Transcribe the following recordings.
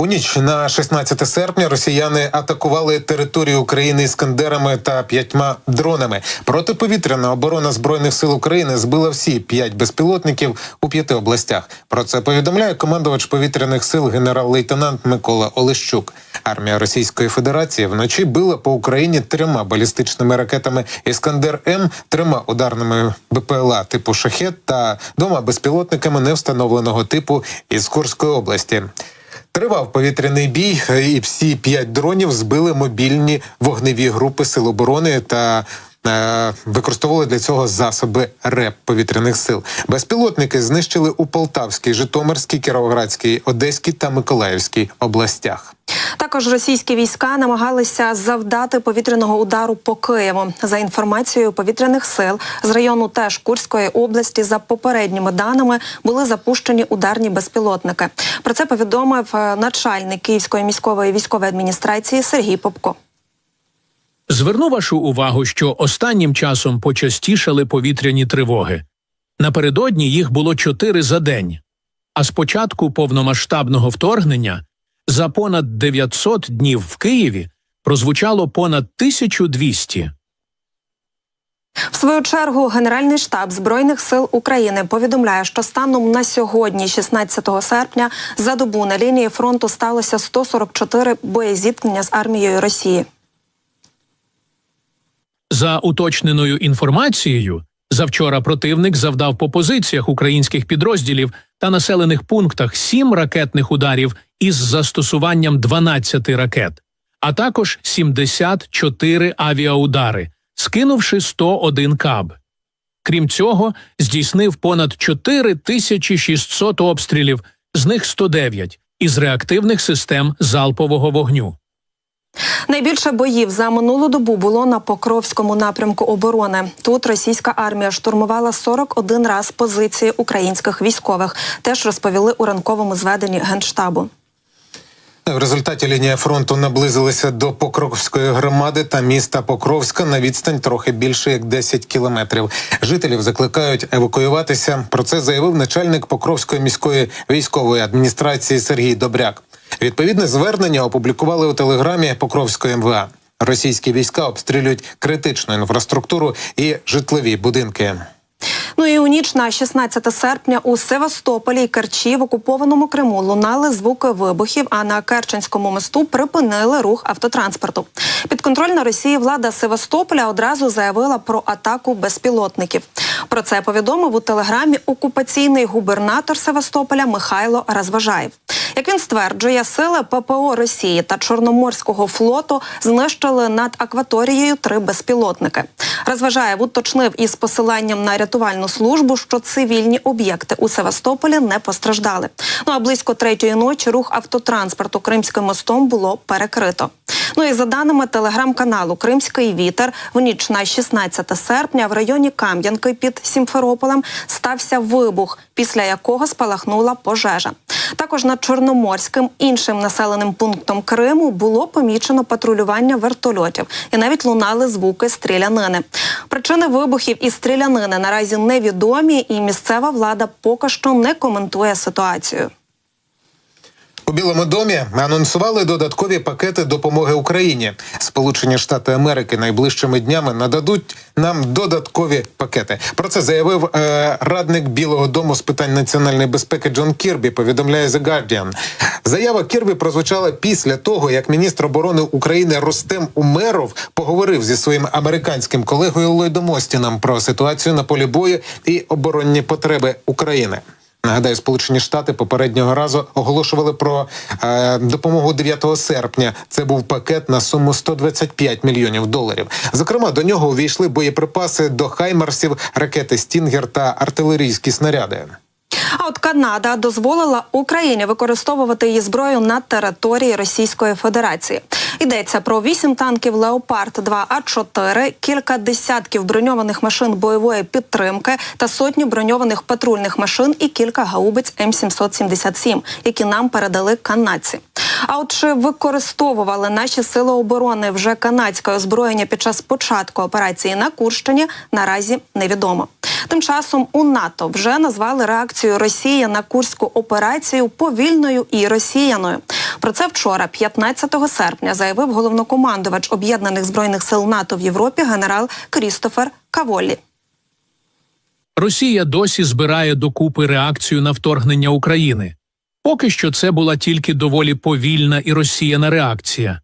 У ніч на 16 серпня росіяни атакували територію України іскандерами та п'ятьма дронами. Протиповітряна оборона збройних сил України збила всі п'ять безпілотників у п'яти областях. Про це повідомляє командувач повітряних сил генерал-лейтенант Микола Олещук. Армія Російської Федерації вночі била по Україні трьома балістичними ракетами Іскандер М, трьома ударними БПЛА типу Шахет та двома безпілотниками невстановленого типу із Курської області. Тривав повітряний бій, і всі п'ять дронів збили мобільні вогневі групи сил оборони та. Е, Використовували для цього засоби РЕП повітряних сил. Безпілотники знищили у Полтавській, Житомирській, Кіровоградській, Одеській та Миколаївській областях. Також російські війська намагалися завдати повітряного удару по Києву. За інформацією повітряних сил з району теж Курської області, за попередніми даними, були запущені ударні безпілотники. Про це повідомив е, начальник Київської міської військової адміністрації Сергій Попко. Зверну вашу увагу, що останнім часом почастішали повітряні тривоги. Напередодні їх було чотири за день. А з початку повномасштабного вторгнення за понад 900 днів в Києві прозвучало понад 1200. В свою чергу Генеральний штаб збройних сил України повідомляє, що станом на сьогодні, 16 серпня, за добу на лінії фронту сталося 144 боєзіткнення з армією Росії. За уточненою інформацією, завчора противник завдав по позиціях українських підрозділів та населених пунктах сім ракетних ударів із застосуванням 12 ракет, а також 74 авіаудари, скинувши 101 каб. Крім цього, здійснив понад 4600 обстрілів, з них 109 із реактивних систем залпового вогню. Найбільше боїв за минулу добу було на Покровському напрямку оборони. Тут російська армія штурмувала 41 раз позиції українських військових. Теж розповіли у ранковому зведенні генштабу. В результаті лінія фронту наблизилася до Покровської громади та міста Покровська на відстань трохи більше як 10 кілометрів. Жителів закликають евакуюватися. Про це заявив начальник Покровської міської військової адміністрації Сергій Добряк. Відповідне звернення опублікували у телеграмі Покровської МВА. Російські війська обстрілюють критичну інфраструктуру і житлові будинки. Ну і у ніч на 16 серпня у Севастополі і Керчі в окупованому Криму лунали звуки вибухів. А на Керченському мосту припинили рух автотранспорту. Підконтрольна Росії влада Севастополя одразу заявила про атаку безпілотників. Про це повідомив у телеграмі окупаційний губернатор Севастополя Михайло Розважаєв. Як він стверджує, сили ППО Росії та Чорноморського флоту знищили над акваторією три безпілотники. Розважаєв уточнив із посиланням на рятувальну службу, що цивільні об'єкти у Севастополі не постраждали. Ну а близько третьої ночі рух автотранспорту Кримським мостом було перекрито. Ну і за даними телеграм-каналу Кримський вітер, в ніч на 16 серпня в районі Кам'янки під Сімферополем стався вибух, після якого спалахнула пожежа. Також над Чорноморським іншим населеним пунктом Криму було помічено патрулювання вертольотів і навіть лунали звуки стрілянини. Причини вибухів і стрілянини наразі невідомі, і місцева влада поки що не коментує ситуацію. У Білому домі анонсували додаткові пакети допомоги Україні. Сполучені Штати Америки найближчими днями нададуть нам додаткові пакети. Про це заявив е, радник Білого Дому з питань національної безпеки Джон Кірбі. Повідомляє The Guardian. Заява Кірбі прозвучала після того, як міністр оборони України Ростем Умеров поговорив зі своїм американським колегою Ллойдом Остіном про ситуацію на полі бою і оборонні потреби України. Нагадаю, Сполучені Штати попереднього разу оголошували про е, допомогу 9 серпня. Це був пакет на суму 125 мільйонів доларів. Зокрема, до нього увійшли боєприпаси до хаймарсів, ракети Стінгер та артилерійські снаряди. А от Канада дозволила Україні використовувати її зброю на території Російської Федерації. Йдеться про вісім танків Леопард 2 А 4 кілька десятків броньованих машин бойової підтримки та сотню броньованих патрульних машин і кілька гаубиць М777, які нам передали канадці. А от чи використовували наші сили оборони вже канадське озброєння під час початку операції на Курщині, наразі невідомо. Тим часом у НАТО вже назвали реакцію Росії на курську операцію повільною і росіяною. Про це вчора, 15 серпня, заявив головнокомандувач об'єднаних збройних сил НАТО в Європі генерал Крістофер Каволі. Росія досі збирає докупи реакцію на вторгнення України. Поки що це була тільки доволі повільна і розсіяна реакція.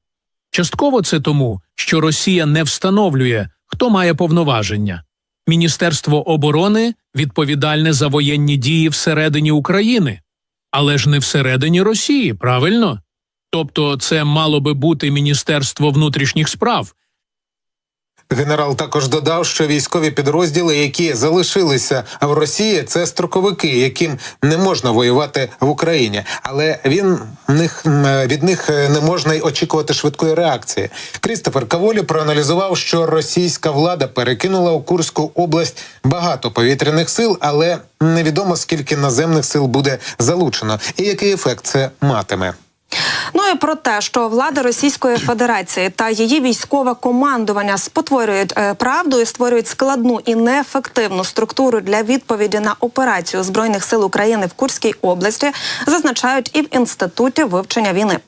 Частково це тому, що Росія не встановлює, хто має повноваження. Міністерство оборони відповідальне за воєнні дії всередині України, але ж не всередині Росії, правильно? Тобто це мало би бути Міністерство внутрішніх справ, Генерал також додав, що військові підрозділи, які залишилися в Росії, це строковики, яким не можна воювати в Україні, але він них від них е, не можна й очікувати швидкої реакції. Крістофер Каволі проаналізував, що російська влада перекинула у Курську область багато повітряних сил, але невідомо скільки наземних сил буде залучено, і який ефект це матиме. Ну і про те, що влада Російської Федерації та її військове командування спотворюють е, правду і створюють складну і неефективну структуру для відповіді на операцію збройних сил України в Курській області, зазначають і в інституті вивчення війни.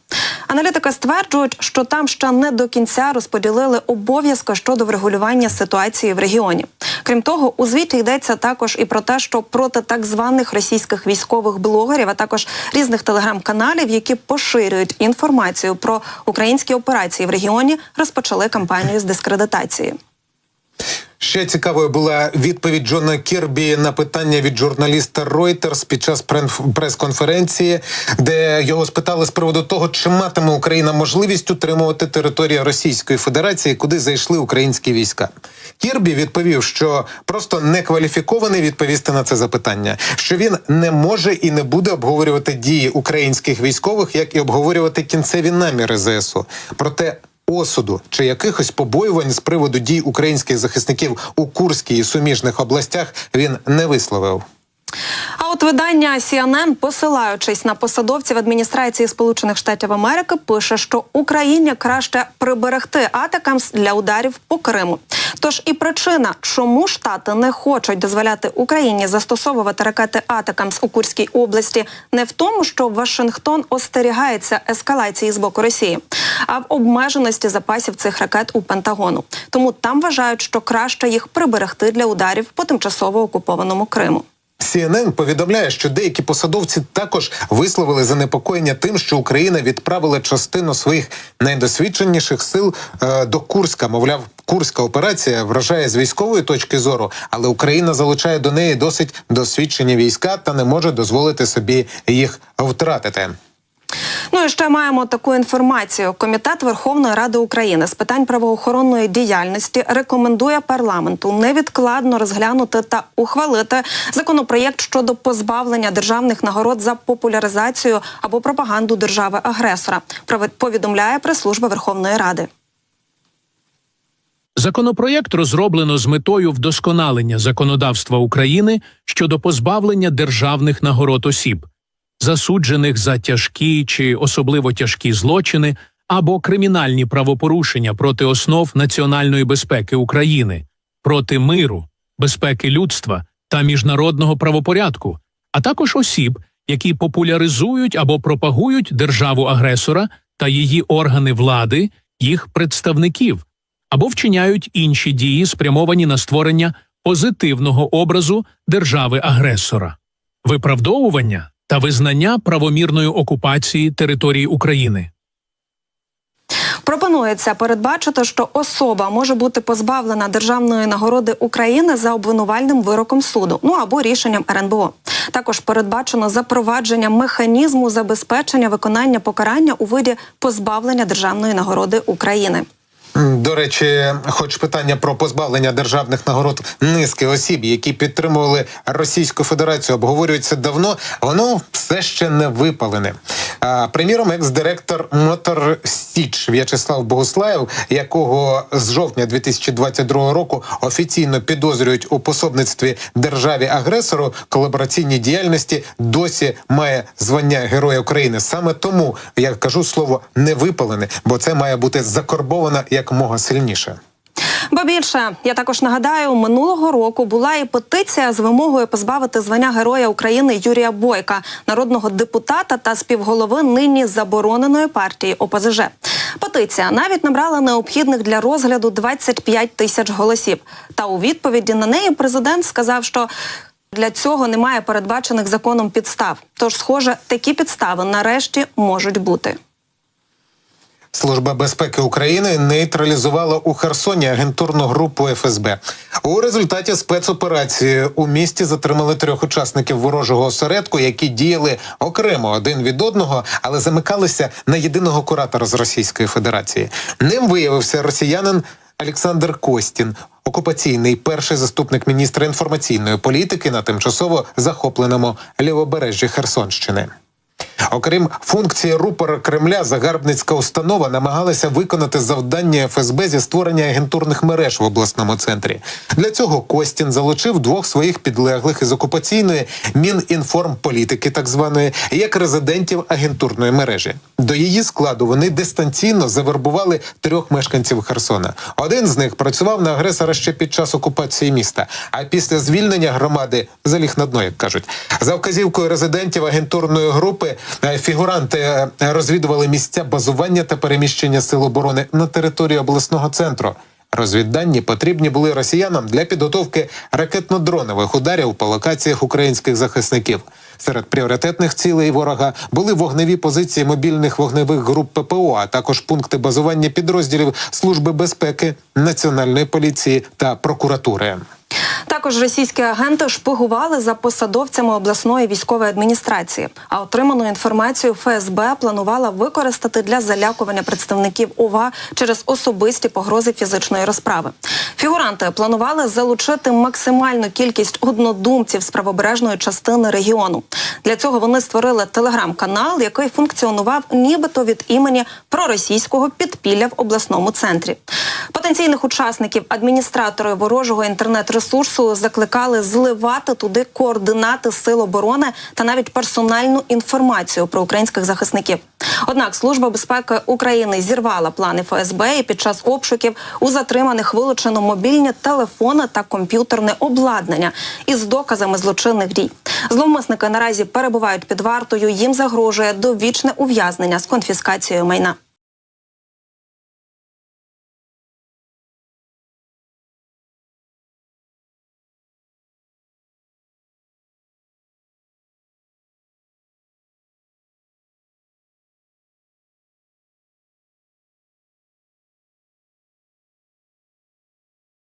Аналітики стверджують, що там ще не до кінця розподілили обов'язки щодо врегулювання ситуації в регіоні. Крім того, у звіті йдеться також і про те, що проти так званих російських військових блогерів, а також різних телеграм-каналів, які поширюють інформацію про українські операції в регіоні, розпочали кампанію з дискредитації. Ще цікавою була відповідь Джона Кірбі на питання від журналіста Reuters під час прес-конференції, де його спитали з приводу того, чи матиме Україна можливість утримувати територію Російської Федерації, куди зайшли українські війська. Кірбі відповів, що просто не кваліфікований відповісти на це запитання, що він не може і не буде обговорювати дії українських військових, як і обговорювати кінцеві наміри ЗСУ. Проте осуду чи якихось побоювань з приводу дій українських захисників у Курській і суміжних областях він не висловив. А от видання CNN, посилаючись на посадовців адміністрації Сполучених Штатів Америки, пише, що Україні краще приберегти атакамс для ударів по Криму. Тож і причина, чому штати не хочуть дозволяти Україні застосовувати ракети Атакамс у Курській області, не в тому, що Вашингтон остерігається ескалації з боку Росії, а в обмеженості запасів цих ракет у Пентагону. Тому там вважають, що краще їх приберегти для ударів по тимчасово окупованому Криму. CNN повідомляє, що деякі посадовці також висловили занепокоєння тим, що Україна відправила частину своїх найдосвідченіших сил е, до Курська. Мовляв, курська операція вражає з військової точки зору, але Україна залучає до неї досить досвідчені війська та не може дозволити собі їх втратити. Ну і ще маємо таку інформацію. Комітет Верховної Ради України з питань правоохоронної діяльності рекомендує парламенту невідкладно розглянути та ухвалити законопроєкт щодо позбавлення державних нагород за популяризацію або пропаганду держави-агресора. Повідомляє прес-служба Верховної Ради. Законопроєкт розроблено з метою вдосконалення законодавства України щодо позбавлення державних нагород осіб, засуджених за тяжкі чи особливо тяжкі злочини або кримінальні правопорушення проти основ національної безпеки України, проти миру, безпеки людства та міжнародного правопорядку, а також осіб, які популяризують або пропагують державу агресора та її органи влади, їх представників або вчиняють інші дії, спрямовані на створення позитивного образу держави-агресора, виправдовування та визнання правомірної окупації території України. Пропонується передбачити, що особа може бути позбавлена державної нагороди України за обвинувальним вироком суду, ну або рішенням РНБО. Також передбачено запровадження механізму забезпечення виконання покарання у виді позбавлення державної нагороди України. До речі, хоч питання про позбавлення державних нагород низки осіб, які підтримували Російську Федерацію, обговорюється давно, воно все ще не випалене. А, приміром, екс-директор Мотор Січ В'ячеслав Богуслаєв, якого з жовтня 2022 року офіційно підозрюють у пособництві державі-агресору колабораційній діяльності, досі має звання Героя України. Саме тому я кажу слово не випалене, бо це має бути закорбовано якомога сильніше. Ба більше я також нагадаю, минулого року була і петиція з вимогою позбавити звання Героя України Юрія Бойка, народного депутата та співголови нині забороненої партії ОПЗЖ. Петиція навіть набрала необхідних для розгляду 25 тисяч голосів. Та у відповіді на неї президент сказав, що для цього немає передбачених законом підстав. Тож, схоже, такі підстави нарешті можуть бути. Служба безпеки України нейтралізувала у Херсоні агентурну групу ФСБ. У результаті спецоперації у місті затримали трьох учасників ворожого осередку, які діяли окремо один від одного, але замикалися на єдиного куратора з Російської Федерації. Ним виявився росіянин Олександр Костін, окупаційний перший заступник міністра інформаційної політики на тимчасово захопленому лівобережжі Херсонщини. Окрім функції рупора Кремля, загарбницька установа намагалася виконати завдання ФСБ зі створення агентурних мереж в обласному центрі. Для цього Костін залучив двох своїх підлеглих із окупаційної мінінформполітики, так званої, як резидентів агентурної мережі. До її складу вони дистанційно завербували трьох мешканців Херсона. Один з них працював на агресора ще під час окупації міста. А після звільнення громади заліг на дно, як кажуть, за вказівкою резидентів агентурної групи фігуранти е, розвідували місця базування та переміщення сил оборони на території обласного центру. Розвіддані потрібні були росіянам для підготовки ракетно-дронових ударів по локаціях українських захисників. Серед пріоритетних цілей ворога були вогневі позиції мобільних вогневих груп ППО, а також пункти базування підрозділів Служби безпеки, Національної поліції та прокуратури. Також російські агенти шпигували за посадовцями обласної військової адміністрації. А отриману інформацію ФСБ планувала використати для залякування представників ОВА через особисті погрози фізичної розправи. Фігуранти планували залучити максимальну кількість однодумців з правобережної частини регіону. Для цього вони створили телеграм-канал, який функціонував нібито від імені проросійського підпілля в обласному центрі. Потенційних учасників адміністратори ворожого інтернет-ресурсу закликали зливати туди координати сил оборони та навіть персональну інформацію про українських захисників. Однак служба безпеки України зірвала плани ФСБ і під час обшуків у затриманих вилучено мобільні телефони та комп'ютерне обладнання із доказами злочинних дій. Зловмисники наразі перебувають під вартою. Їм загрожує довічне ув'язнення з конфіскацією майна.